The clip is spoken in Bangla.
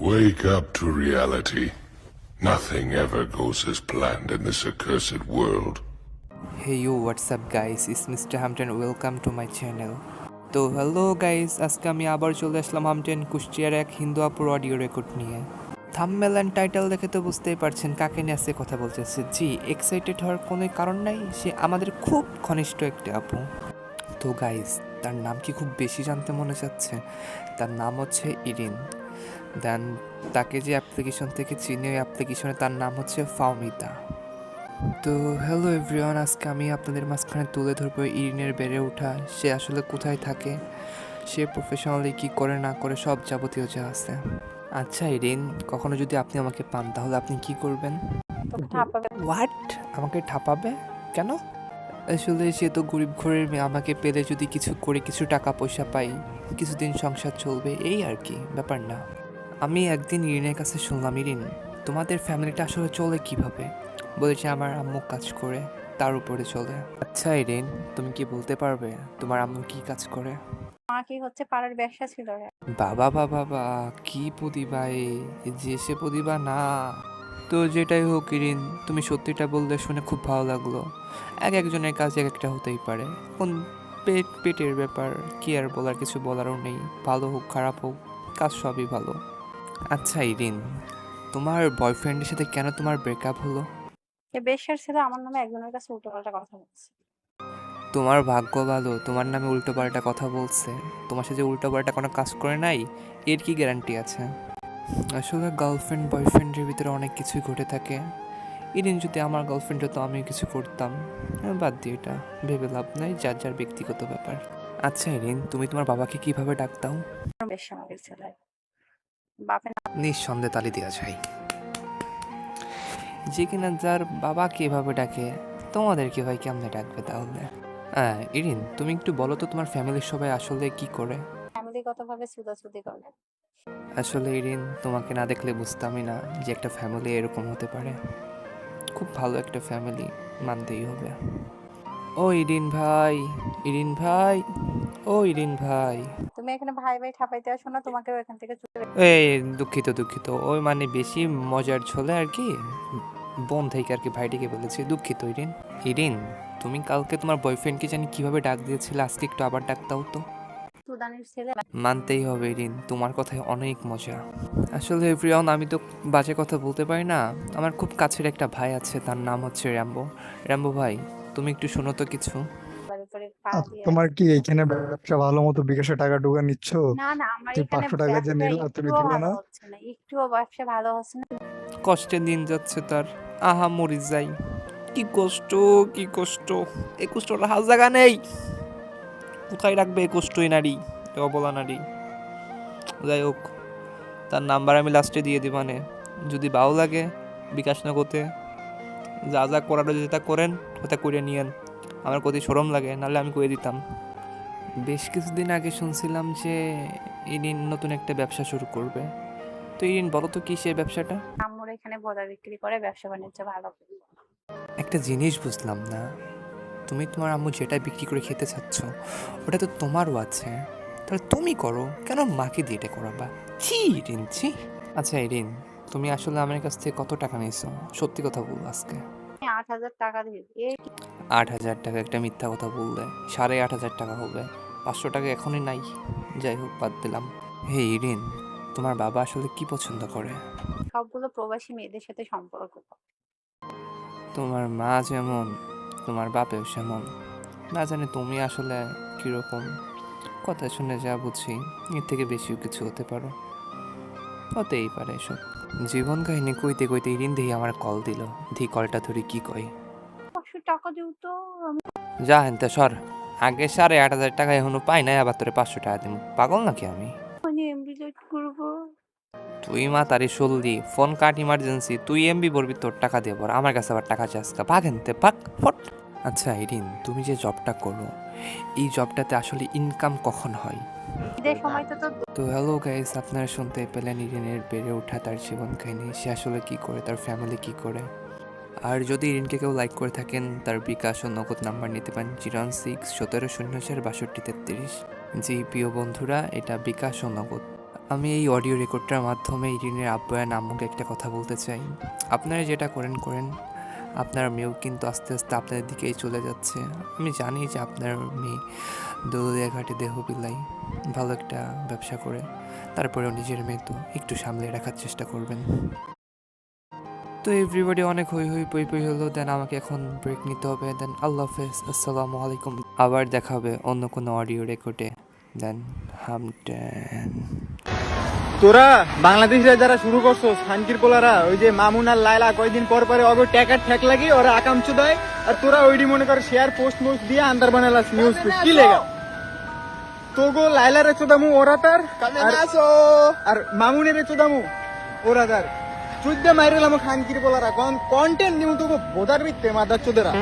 Wake up to reality. Nothing ever goes as planned in this accursed world. Hey yo, what's up guys? It's Mr. Hampton. Welcome to my channel. তো হ্যালো গাইস আজকে আমি আবার চলে আসলাম হামটেন কুষ্টিয়ার এক হিন্দু আপুর অডিও রেকর্ড নিয়ে থাম্বনেল অ্যান্ড টাইটেল দেখে তো বুঝতেই পারছেন কাকে নিয়ে আজকে কথা বলতেছে জি এক্সাইটেড হওয়ার কোনো কারণ নাই সে আমাদের খুব ঘনিষ্ঠ একটা আপু তো গাইস তার নাম কি খুব বেশি জানতে মনে যাচ্ছে তার নাম হচ্ছে ইরিন দেন তাকে যে অ্যাপ্লিকেশন থেকে চিনি ওই অ্যাপ্লিকেশনে তার নাম হচ্ছে ফাউমিতা তো হ্যালো এভরিওয়ান আজকে আমি আপনাদের মাঝখানে তুলে ধরবো ইরিনের বেড়ে ওঠা। সে আসলে কোথায় থাকে? সে প্রফেশনালি কি করে না করে সব যাবতীয় যা আছে। আচ্ছা ইরিন কখনো যদি আপনি আমাকে পান তাহলে আপনি কি করবেন? হোয়াট আমাকে ঠাপাবে কেন? আসলে সে তো গরিব ঘরের মেয়ে আমাকে পেলে যদি কিছু করে কিছু টাকা পয়সা পাই কিছুদিন সংসার চলবে এই আর কি ব্যাপার না। আমি একদিন ইরিনের কাছে শুনলাম ইরিন তোমাদের ফ্যামিলিটা আসলে চলে কীভাবে? বলেছে আমার আম্মু কাজ করে তার উপরে চলে। আচ্ছা ইরিন তুমি কি বলতে পারবে? তোমার আম্মু কি কাজ করে? কি হচ্ছে পাড়ার ব্যবসা ছিল? বাবা বাবা বা কি প্রতিভা এ যে সে প্রতিভা না। তো যেটাই হোক ইরিন তুমি সত্যিটা বললে শুনে খুব ভালো লাগল। এক একজনের কাজ এক একটা হতেই পারে। কোন পেট পেটের ব্যাপার কি আর বলার কিছু বলারও নেই। ভালো হোক খারাপ হোক কাজ সবই ভালো। আচ্ছা ইরিন তোমার বয়ফ্রেন্ডের সাথে কেন তোমার ব্রেকআপ হলো? বেশার ছিল আমার নামে একজনের কাছে উল্টো পাল্টা কথা বলছে। তোমার ভাগ্য ভালো তোমার নামে উল্টোপাল্টা কথা বলছে। তোমার সাথে উল্টোপাল্টা কোনো কাজ করে নাই এর কি গ্যারান্টি আছে? আসলে গার্লফ্রেন্ড বয়ফ্রেন্ডের ভিতরে অনেক কিছুই ঘটে থাকে। এদিন যদি আমার গার্লফ্রেন্ড হতো আমিও কিছু করতাম বাদ দিয়ে এটা ভেবে লাভ নাই যার যার ব্যক্তিগত ব্যাপার। আচ্ছা এরিন তুমি তোমার বাবাকে কীভাবে ডাক দাও? বেশ আমাদের ছেলে নিঃসন্দেহে তালি দেওয়া যায়। যে কিনা যার বাবা এভাবে ডাকে তোমাদেরকে ভাই কেমনে ডাকবে তাহলে? হ্যাঁ ইরিন তুমি একটু বলো তো তোমার ফ্যামিলির সবাই আসলে কি করে? ফ্যামিলিগত ভাবে সুদাসুদি করে। আসলে ইরিন তোমাকে না দেখলে বুঝতামই না যে একটা ফ্যামিলি এরকম হতে পারে। খুব ভালো একটা ফ্যামিলি মানতেই হবে। ও ইরিন ভাই ইরিন ভাই ও ইরিন ভাই। তুমি এখানে ভাই ভাই ঠাপাইতে আসো না তোমাকেও এখান থেকে চলে এই দুঃখিত দুঃখিত। ওই মানে বেশি মজার ছলে আর কি বোন থেকে আর কি ভাইটিকে বলেছি দুঃখিত ইরিন। ইরিন তুমি কালকে তোমার বয়ফ্রেন্ডকে জানি কীভাবে ডাক দিয়েছিলে আজকে একটু আবার ডাক দাও তো। সুদানের ছেলে মানতেই হবে রিন তোমার কথায় অনেক মজা। আসলে এভরিওয়ান আমি তো বাজে কথা বলতে পারি না। আমার খুব কাছের একটা ভাই আছে তার নাম হচ্ছে র্যাম্বো। র্যাম্বো ভাই তুমি একটু শোনো তো কিছু। তোমার কি এইখানে ব্যবসা ভালো মতো বিকাশে টাকা ঢুকে নিচ্ছ? না না আমার এখানে 500 টাকা যে নিলা, তুমি দিলে না? একটুও ব্যবসা ভালো হচ্ছে না। কষ্টে দিন যাচ্ছে তার। আহা মরি যাই। কি কষ্ট কি কষ্ট। এই কষ্ট রাহার জায়গা নেই। কোথায় রাখবে এই কষ্টই নারী? অবলা নারী। যাই হোক তার নাম্বার আমি লাস্টে দিয়ে দিবানে যদি ভালো লাগে বিকাশ নগতে যা যা করার যদি তা করেন ওটা করে নিয়েন। আমার কত সরম লাগে নাহলে আমি করে দিতাম। বেশ কিছুদিন আগে শুনছিলাম যে ইরিন নতুন একটা ব্যবসা শুরু করবে। তো ইরিন বলো তো কি সে ব্যবসাটা? আমরা এখানে বোদা বিক্রি করে ব্যবসা বাণিজ্য ভালো। একটা জিনিস বুঝলাম না। তুমি তোমার আম্মু যেটা বিক্রি করে খেতে চাচ্ছ ওটা তো তোমারও আছে। তাহলে তুমি করো কেন মাকে দিয়ে এটা করাবা? ছি রিন ছি। আচ্ছা ইরিন তুমি আসলে আমার কাছ থেকে কত টাকা নিয়েছো? সত্যি কথা বলব আজকে। আট হাজার টাকা এই আট হাজার টাকা একটা মিথ্যা কথা বললে সাড়ে আট হাজার টাকা হবে। পাঁচশো টাকা এখনই নাই যাই হোক বাদ দিলাম। হে ইরিন তোমার বাবা আসলে কি পছন্দ করে? সবগুলো প্রবাসী মেয়েদের সাথে সম্পর্ক তোমার মা যেমন তোমার বাপেও সেমন। না জানি তুমি আসলে কীরকম। কথা শুনে যা বুঝি এর থেকে বেশিও কিছু হতে পারো। হতেই পারে এসব। জীবন কাহিনী কইতে কইতে ইরিন দেহি আমার কল দিল। ধি কলটা ধরি কি কই পাঁচশো টাকা দিও তো আমি যা হেনতে সর। আগে সাড়ে আট হাজার টাকা এখনও পাই নাই আবার তোরে পাঁচশো টাকা দিব পাগল নাকি আমি? মানে এমবি লোড করব। তুই মা তারি সলদি ফোন কাট ইমার্জেন্সি তুই এমবি বলবি তোর টাকা দিয়ে পর আমার কাছে আবার টাকা চাস কা। ভাগ এনতে ভাগ ফট। আচ্ছা ইরিন তুমি যে জবটা করো এই জবটাতে আসলে ইনকাম কখন হয়? তো হ্যালো গাইস আপনারা শুনতে পেলেন ইরিনের বেড়ে ওঠা তার জীবন কাহিনী সে আসলে কি করে তার ফ্যামিলি কি করে? আর যদি ইরিনকে কেউ লাইক করে থাকেন তার বিকাশ ও নগদ নাম্বার নিতে পারেন জিরো সিক্স সতেরো শূন্য চার বাষট্টি তেত্রিশ জি প্রিয় বন্ধুরা এটা বিকাশ ও নগদ। আমি এই অডিও রেকর্ডটার মাধ্যমে ইরিনের আব্বয়ান আম্মুকে একটা কথা বলতে চাই। আপনারা যেটা করেন করেন। আপনার মেয়েও কিন্তু আস্তে আস্তে আপনাদের দিকেই চলে যাচ্ছে। আমি জানি যে আপনার মেয়ে দৌলিয়া ঘাটে দেহ বিলাই, ভালো একটা ব্যবসা করে, তারপরেও নিজের মেয়ে তো একটু সামলে রাখার চেষ্টা করবেন। তো এভরিবডি অনেক হই হই পই পই হলো দেন আমাকে এখন ব্রেক নিতে হবে দেন আল্লাহ হাফেজ, আসসালামু আলাইকুম। আবার দেখা হবে অন্য কোনো অডিও রেকর্ডে দেন হামটেন। তোরা বাংলাদেশে যারা শুরু করছ শান্তির পোলারা ওই যে মামুন আর লাইলা কয়দিন পর পরে অগো ট্যাকার ঠেক লাগি ওরা আকাঙ্ক্ষ দেয় আর তোরা ওইডি মনে কর শেয়ার পোস্ট মোস্ট দিয়ে আন্দার বানালাস নিউজ কি লেগা? তোগো লাইলা রে চোদামু ওরা তার আর- মামুনের রে চোদামু ওরা তার। চুদ্দা মাইরেলাম খানকির পোলারা কন্টেন্ট নিউ তোকে বোধার বিত্তে মাদার চোদেরা।